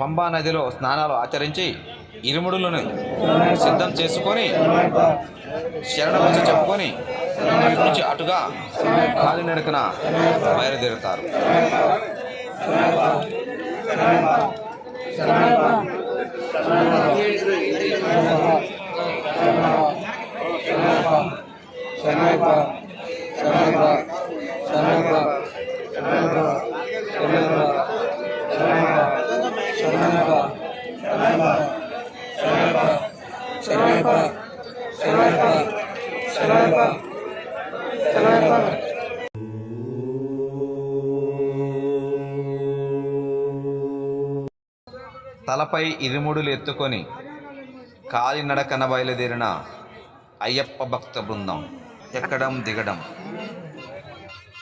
పంబా నదిలో స్నానాలు ఆచరించి ఇరుముడులను సిద్ధం చేసుకొని శరణ గురించి చెప్పుకొని నుంచి అటుగా కాలినడకన బయలుదేరుతారు. తలపై ఇరుముడులు ఎత్తుకొని కాలినడకన బయలుదేరిన అయ్యప్ప భక్త బృందం ఎక్కడం దిగడం.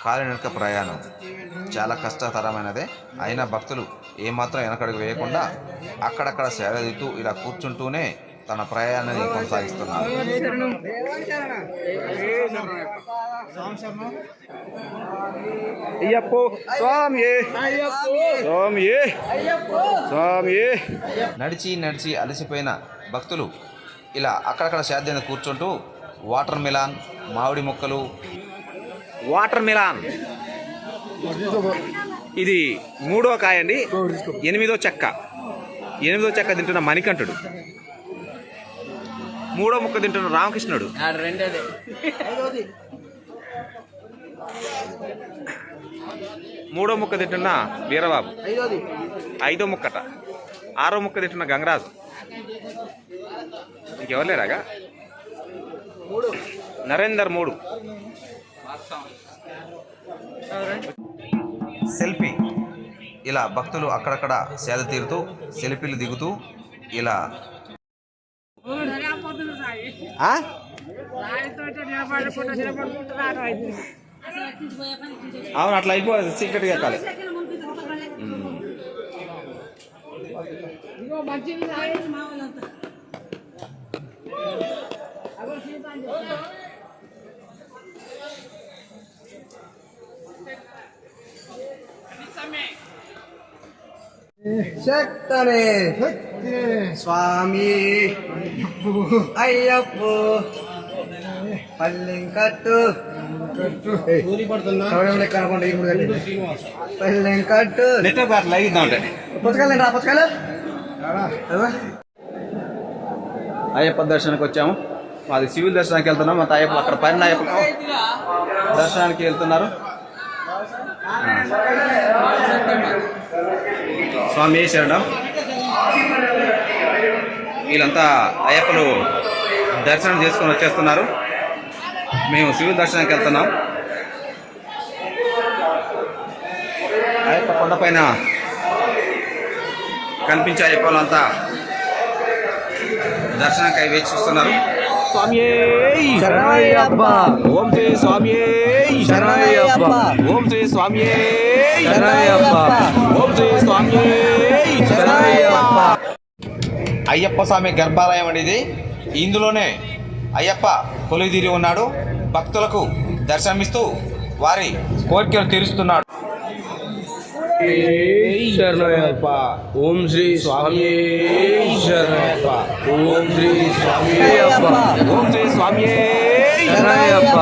కాలినడక ప్రయాణం చాలా కష్టతరమైనదే. అయినా భక్తులు ఏమాత్రం వెనకడుగు వేయకుండా అక్కడక్కడ సేదతూ ఇలా కూర్చుంటూనే తన ప్రయాణాన్ని కొనసాగిస్తున్నారు. నడిచి నడిచి అలసిపోయిన భక్తులు ఇలా అక్కడక్కడ సేద్యం కూర్చుంటూ వాటర్ మిలాన్ మామిడి మొక్కలు వాటర్ మిలాన్. ఇది మూడో కాయ అండి ఎనిమిదో చెక్క. ఎనిమిదో చెక్క తింటున్న మణికంఠుడు. మూడో ముక్క తింటున్న రామకృష్ణుడు. మూడో ముక్క తింటున్న వీరబాబు. ఐదో ముక్కట. ఆరో ముక్క తింటున్న గంగరాజు. ఇంకెవరు లేరాగా? నరేందర్ మూడు. సెల్ఫీ. ఇలా భక్తులు అక్కడక్కడ సేద తీరుతూ సెల్ఫీలు దిగుతూ ఇలా ఆ? అవును అట్లా అయిపోతుంది సీక్రెట్గా ఎక్కాలి శక్తనే. స్వామి. అయ్యప్పో. పల్లెంకట్టు కనపండి పల్లెంకట్టు పుస్తకాలు రా పుస్తకాలు? అయ్యప్ప దర్శనానికి వచ్చాము. మాది సివిల్ దర్శనానికి వెళ్తున్నాం. మా అయ్యప్ప అక్కడ పైన అయ్యప్ప దర్శనానికి వెళ్తున్నారు. స్వామి శరణం. వీళ్ళంతా అయ్యప్పలు దర్శనం చేసుకొని వచ్చేస్తున్నారు. మేము సివిల్ దర్శనానికి వెళ్తున్నాం. అయ్యప్ప కొండపైన కనిపించే అయ్యప్పలంతా దర్శనానికి వేచి చూస్తున్నారు. స్వామి. ఓం శ్రీ స్వామి శరణయ్యప్ప. ఓం శ్రీ స్వామి శరణయ్యప్ప. ఓం శ్రీ స్వామి శరణయ్యప్ప. అయ్యప్ప స్వామి గర్భాలయం అనేది ఇందులోనే అయ్యప్ప కొలువుదీరి ఉన్నాడు. భక్తులకు దర్శనమిస్తూ వారి కోరికలు తీరుస్తున్నాడు. శరణయ్యప్ప. ఓం శ్రీ స్వామి శరణయ్యప్ప. ఓం శ్రీ స్వామి ఓం శ్రీ స్వామి శరణయ్యప్ప. ఓం శ్రీ స్వామి శరణయ్యప్ప.